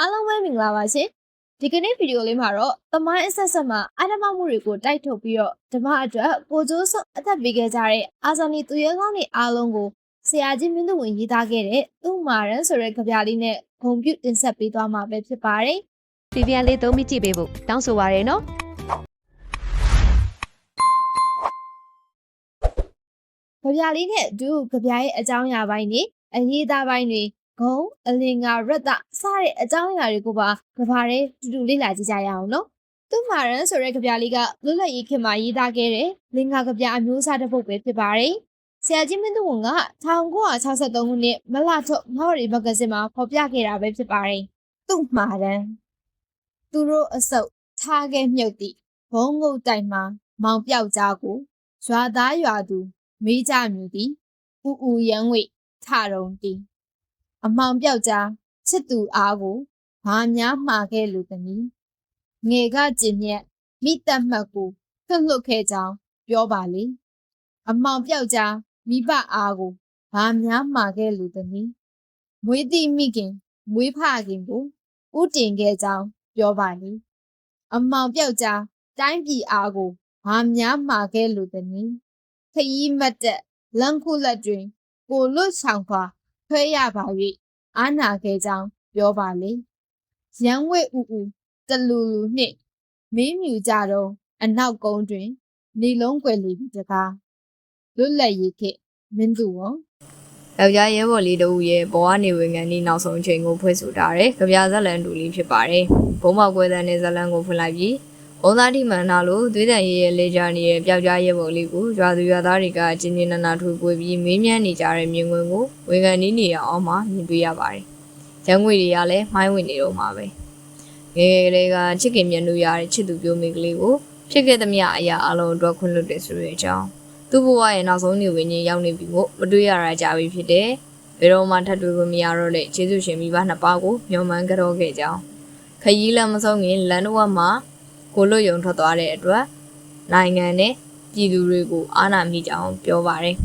အားလုံးပဲမင်္ဂလာပါရှင်ဒီကနေ့ဗီဒီယိုလေးမှာတော့သမိုင်းအဆက်ဆက်မှာအဓမ္မမှုတွေကိုတိုက်ထုတ်ပြီးတော့ဓမ္မအတွက်ကိုကျိုးစွအသက်ပေးခဲ့ကြတဲ့အာဇာနည်သူရဲကောင်းတွေအားလုံးကိုဆရာကြီးမင်းသူဝင်ရေးသားခဲ့တဲ့ဥမာရန်ဆိုတဲ့ကြပြလေးနဲ့ဂုံပြုတင်ဆက်ပေးသွားမှာပဲဖြစ်ပါတယ်ပြပြလေးသုံးပြီးကြည့်ပေးဖို့တောင်းဆိုပါရယ်နော်ကြပြလေးနဲ့အတူကြပြရဲ့အကြောင်းအရာပိုင်းတွေအရေးသားပိုင်းတွေ ဂုံအလင်္ကာရတ္တစတဲ့အကြောင်းအရာတွေကိုပါကဘာတဲ့တူတူလေ့လာကြည့်ကြရအောင်နော်သူမာရန်ဆိုတဲ့ကြပြလေးကလွတ်လပ်ရေးခေတ်မှာရေးသားခဲ့တဲ့လင်္ကာကြပြအမျိုးအစားတစ်ပုဒ်ပဲဖြစ်ပါတယ်ဆရာကြီးမင်းသူဝန်က1963ခုနှစ်မလထုတ်ငေါရီမဂ္ဂဇင်းမှာဖော်ပြခဲ့တာပဲဖြစ်ပါတယ်သူမာရန်သူတို့အစုပ်ထားခဲ့မြုပ်သည့်ဘုံငုတ်တိုင်မှာမောင်ပြောက်ကြားကိုရွာသားရွာသူမေးကြမြူသည်ဥဥရန်ဝိထရုံတီ အမောင်ပြောက်ကြားချစ်သူအားကိုဘာများမှားခဲ့လူသမီးငယ်ကကျင်မြက်မိတတ်မှတ်ကိုထွတ်လွတ်ခဲ့ကြောင်းပြောပါလေအမောင်ပြောက်ကြားမိဘအားကိုဘာများမှားခဲ့လူသမီးမွေးသည့်မိခင်မွေးဖခင်ကိုဥတင်ခဲ့ကြောင်းပြောပါလေအမောင်ပြောက်ကြားတိုင်းပြည်အားကိုဘာများမှားခဲ့လူသမီးခရီးမတ်တက်လမ်းခုလက်တွင်ကိုလွတ်ဆောင်ခွာ ခွဲရပါ၍အာနာခဲ့ကြောင်းပြောပါလေရန်ဝဲဥဥတလူလူနှင့်မင်းမြူကြတော့အနောက်ကုန်းတွင်နေလုံးကွယ်လီပြီးတကားလွတ်လပ်ရေးခေတ်မင်းသူဝန်ယောက်ျားရဲဘော်လေးတို့ရဲ့ဘဝနေဝင်ငံဒီနောက်ဆုံးအချိန်ကိုဖွဲ့ဆိုထားတယ်။ကြပြဇက်လန်တူလေးဖြစ်ပါတယ်။ဘုံမောက်ကွဲတဲ့နဲ့ဇက်လန်ကိုဖွင့်လိုက်ပြီး ဘုံသားတိမှန်နာလို့သွေးတန်ရဲရဲလေကြနေတဲ့ပျောက်ကြားရဲဘော်လေးကိုရွာသူရွာသားတွေကကျင်းကျင်းနာနာထွေပွေပြီးမေးမြန်းနေကြတဲ့မြင်ကွင်းကိုဝင်ငံနီးနေရအောင်မှမြင်တွေ့ရပါတယ်။ရန်ငွေတွေကလည်းမိုင်းဝင်နေတော့မှာပဲ။ငယ်ငယ်လေးကချစ်ခင်မြတ်လို့ရတဲ့ချစ်သူပြောမိကလေးကိုဖြစ်ခဲ့သမျှအရာအလုံးအတွက်ခွင့်လွှတ်တယ်ဆိုတဲ့အကြောင်းသူ့ဘဝရဲ့နောက်ဆုံးနေဝင်ချင်းရောက်နေပြီမို့မတွေ့ရတာကြာပြီဖြစ်တယ်။ဘယ်တော့မှထပ်တွေ့ခွင့်မရတော့တဲ့ကျေးဇူးရှင်မိဘနှစ်ပါးကိုမျှော်မှန်းကြတော့ခဲ့ကြောင်းခရီးလမ်းမဆုံးခင်လန်တော့မှာ ကိုလွတ်ယုံထွက်သွားတဲ့အတွက်နိုင်ငံနဲ့ပြည်သူတွေကိုအားနာမိကြောင်းပြောပါတယ်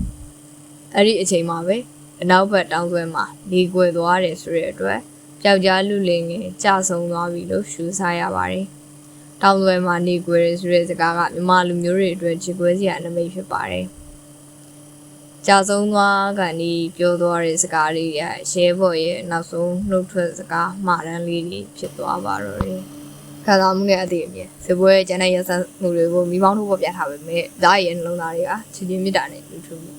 ။အဲ့ဒီအချိန်မှာပဲအနောက်ဘက်တောင်ဆွဲမှာလေကွယ်သွားတယ်ဆိုတဲ့အတွက်ပျောက်ကြားလူလင်ငယ်ကြာဆုံးသွားပြီလို့ရှုစားရပါတယ်။တောင်ဆွဲမှာနေကွယ်ရဆိုတဲ့စကားကမြန်မာလူမျိုးတွေအတွက်ချစ်ကွဲစရာအနမိတ်ဖြစ်ပါတယ်။ကြာဆုံးသွားကန်ဒီပြောသွားတဲ့စကားလေးရရဲဘော်ရဲ့နောက်ဆုံးနှုတ်ထွက်စကားမှားတမ်းလေးတွေဖြစ်သွားပါတော့တယ်။ ခါသာမှုနဲ့အသေးအမြင်စပွဲကျန်တဲ့ရဆန်းမှုတွေကိုမိပေါင်းထုတ်ပေါ်ပြထားပေမဲ့ဓာတ်ရဲ့နှလုံးသားတွေကချစ်ချင်းမေတ္တာနဲ့လူထုမှု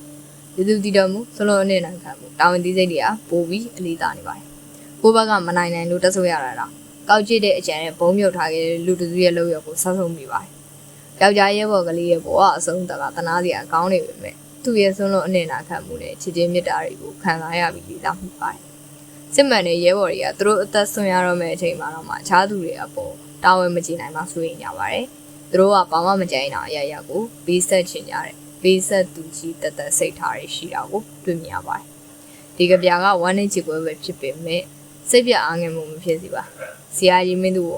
ဒီသူတည်တော်မူစလုံးအနေနဲ့ခံမှုတာဝန်သိစိတ်တွေကပိုပြီးအလေးသာနေပါတယ်။ကိုဘက်ကမနိုင်နိုင်လို့တက်ဆိုရတာတော့ကောက်ကျစ်တဲ့အကြံနဲ့ဘုံမြုပ်ထားခဲ့တဲ့လူတစုရဲ့လောက်ရောက်ကိုဆောက်ဆုံးမိပါတယ်။ယောက်ျားရဲဘော်ကလေးရဲ့ဘဝအဆုံးတကတနာစရာကောင်းနေပေမဲ့သူ့ရဲ့ဆုံးလုံးအနေနာခံမှုနဲ့ချစ်ချင်းမေတ္တာတွေကိုခံစားရပြီးလေးစားမှုပါတယ်။စစ်မှန်တဲ့ရဲဘော်တွေကသူတို့အသက်ဆွံ့ရတော့မယ့်အချိန်မှာတော့မှအခြားသူတွေအပေါ် တာဝန်မကျေနိုင်မှဆိုရင်ကြပါတယ်။သူတို့ကဘာမှမကြိုင်တာအရာရာကိုဘေးဆက်ချင်ကြတယ်။ဘေးဆက်သူကြီးတသက်စိတ်ထားရရှိတာကိုတွေ့မြင်ရပါတယ်။ဒီကပြာကဝမ်းနေချစ်ပွဲပဲဖြစ်ပေမဲ့စိတ်ပြအားငယ်မှုမဖြစ်စီပါ။ဆရာကြီးမင်းသူက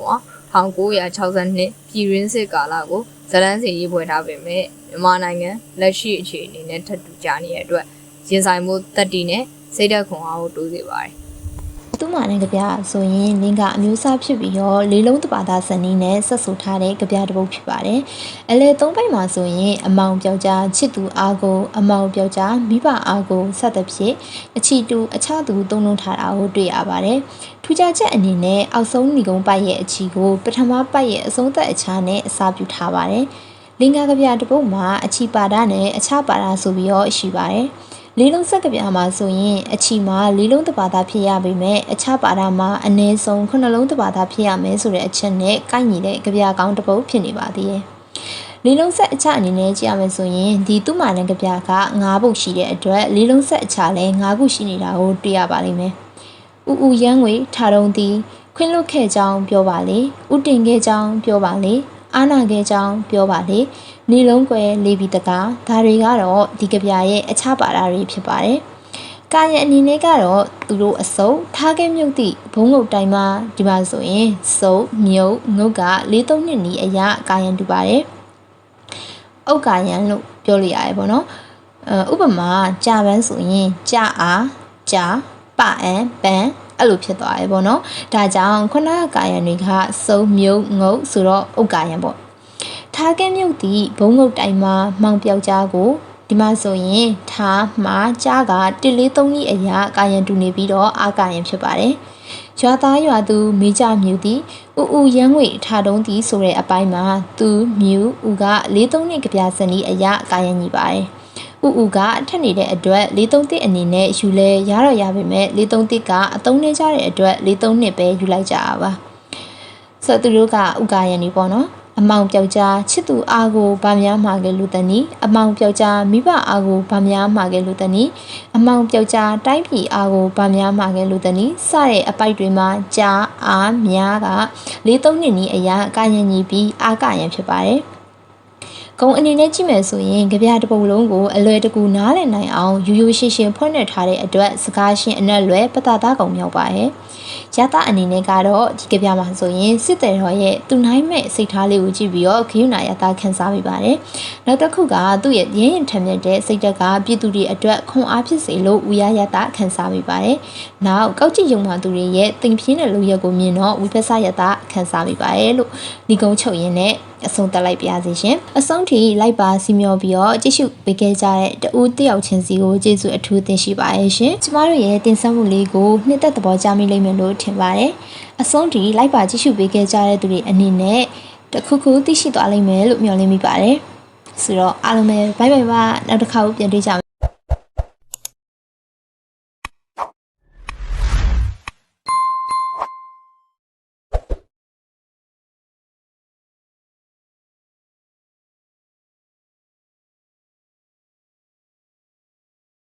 1962ပြည်ရင်းစစ်ကာလကိုဇလန်းစီရေးဖွဲ့ထားပေမဲ့မြန်မာနိုင်ငံလက်ရှိအခြေအနေနဲ့ထပ်တူကြနေတဲ့အတွက်ရင်ဆိုင်မှုတက်တီနဲ့စိတ်ဓာတ်ခွန်အားကိုတိုးစေပါတယ် သူ့မှာနဲ့ကြပြဆိုရင်လင်းကအမျိုးအစားဖြစ်ပြီးတော့လေးလုံးတပါသားစံနီးနဲ့ဆက်ဆူထားတဲ့ကြပြတစ်ပုဒ်ဖြစ်ပါတယ်။အလဲသုံးပိုက်မှာဆိုရင်အမောင်ပြောက်ကြားချစ်သူအားကိုအမောင်ပြောက်ကြားမိဘအားကိုစသဖြင့်အချီတူအခြားသူသုံးလုံးထားတာကိုတွေ့ရပါတယ်။ထူးခြားချက်အနေနဲ့အောက်ဆုံးဏီကုန်းပိုက်ရဲ့အချီကိုပထမပိုက်ရဲ့အဆုံးသက်အခြားနဲ့အစားပြုထားပါတယ်။လင်္ကာကြပြတစ်ပုဒ်မှာအချီပါဒနဲ့အခြားပါဒဆိုပြီးတော့ရှိပါတယ်။ လေးလုံးဆက်ကပြာမှာဆိုရင်အချီမှာလေးလုံးတစ်ပါးသားဖြစ်ရပေမဲ့အခြားပါဒမှာအနည်းဆုံးခုနှလုံးတစ်ပါးသားဖြစ်ရမယ်ဆိုတဲ့အချက်နဲ့ကိုက်ညီတဲ့ကြပြာကောင်းတစ်ပုဒ်ဖြစ်နေပါသေးတယ်။လေးလုံးဆက်အချအနေနဲ့ကြည့်ရမယ်ဆိုရင်ဒီသူ့မာနဲ့ကြပြာက၅ပုတ်ရှိတဲ့အတွက်လေးလုံးဆက်အချလည်း၅ခုရှိနေတာကိုတွေ့ရပါလိမ့်မယ်။ဥဥရန်ငွေထားတုံးသည်ခွင့်လွတ်ခဲ့ကြောင်းပြောပါလေ။ဥတင်ခဲ့ကြောင်းပြောပါလေ။ အာနာခဲ့ကြောင်းပြောပါလေ။နေလုံးကွယ်လေးပြီးတကားဒါတွေကတော့ဒီကဗျာရဲ့အခြားပါတာတွေဖြစ်ပါတယ်။ကာယအနေနဲ့ကတော့သူတို့အစုပ်ထားခဲ့မြုပ်သည့်ဘုံငုတ်တိုင်းမှာဒီပါဆိုရင်စုပ်မြုပ်ငုတ်က၄၃နှစ်နီးအရာကာယံတူပါတယ်။ဥက္ကာယံလို့ပြောလို့ရတယ်ပေါ့နော်။အဲဥပမာကြာပန်းဆိုရင်ကြာအားကြာပအံပန် အအဲ့လိုဖြစ်သွားတယ်ပေါ့နော်ဒါကြောင့်ခုနကကာယံတွေကစုံမြုပ်ငုတ်ဆိုတော့ဥက္ကာယံပေါ့ထားကဲမြုပ်သည့်ဘုံငုတ်တိုင်မှာမောင်ပြောက်ကြားကိုဒီမှာဆိုရင်ထားမှာကြားက1 4 3ဤအရာကာယံတူနေပြီးတော့အာကာယံဖြစ်ပါတယ်ရွာသားရွာသူမိကြမြူသည်ဥဥရန်ငွေထားတုံးသည်ဆိုတဲ့အပိုင်းမှာသူမြူဥက43နှစ်ကြပြစနီအရာကာယံညီပါတယ် ဥဥကအထက်နေတဲ့အတွက်43တစ်အနေနဲ့ယူလဲရတော့ရပါမယ်43တစ်ကအသုံးနေကြတဲ့အတွက်43နှစ်ပဲယူလိုက်ကြတာပါဆိုတော့သူတို့ကဥကာယံနေပေါ့နော်အမောင်ပြောက်ကြားချစ်သူအားကိုဗာများမှာကလူတနီအမောင်ပြောက်ကြားမိဘအားကိုဗာများမှာကလူတနီအမောင်ပြောက်ကြားတိုင်းပြည်အားကိုဗာများမှာကလူတနီစတဲ့အပိုက်တွေမှာကြားအားများက၄၃နှစ်နီးအရာကာယံညီပြီးအာကာယံဖြစ်ပါတယ် ကုံအနေနဲ့ကြည့်မယ်ဆိုရင်ကြပြတစ်ပုတ်လုံးကိုအလွယ်တကူနားလည်နိုင်အောင်ယူယူရှင်းရှင်းဖွင့်နှက်ထားတဲ့အတွက်စကားရှင်းအနက်လွယ်ပတသားကုံမြောက်ပါရဲ့ရသအနေနဲ့ကတော့ဒီကြပြမှာဆိုရင်စစ်တယ်တော်ရဲ့သူနိုင်မဲ့စိတ်ထားလေးကိုကြည့်ပြီးတော့ခရုဏာရသခန်းစားမိပါတယ်နောက်တစ်ခုကသူ့ရဲ့ရင်းရင်ထက်မြက်တဲ့စိတ်ဓာတ်ကပြည်သူတွေအတွက်ခွန်အားဖြစ်စေလို့ဝီရရသခန်းစားမိပါတယ်နောက်ကောက်ကြည့်ယုံမှသူတွေရဲ့တင်ပြင်းတဲ့လူရက်ကိုမြင်တော့ဝိပဿနာရသခန်းစားမိပါတယ်လို့ဒီကုန်းချုပ်ရင်းနဲ့ အဆုံးသတ်လိုက်ပါရစေရှင်အဆုံးထိလိုက်ပါစီမျောပြီးတော့ကြည့်ရှုပေးခဲ့ကြတဲ့တဦးတယောက်ချင်းစီကိုကျေးဇူးအထူးတင်ရှိပါရဲ့ရှင်ကျမတို့ရဲ့တင်ဆက်မှုလေးကိုနှစ်သက်သဘောကျမိလိမ့်မယ်လို့ထင်ပါတယ်အဆုံးထိလိုက်ပါကြည့်ရှုပေးခဲ့ကြတဲ့သူတွေအနေနဲ့တခုခုသိရှိသွားလိမ့်မယ်လို့မျှော်လင့်မိပါတယ်ဆိုတော့အားလုံးပဲဘိုင်ဘိုင်ပါနောက်တစ်ခါပြန်တွေ့ကြမယ်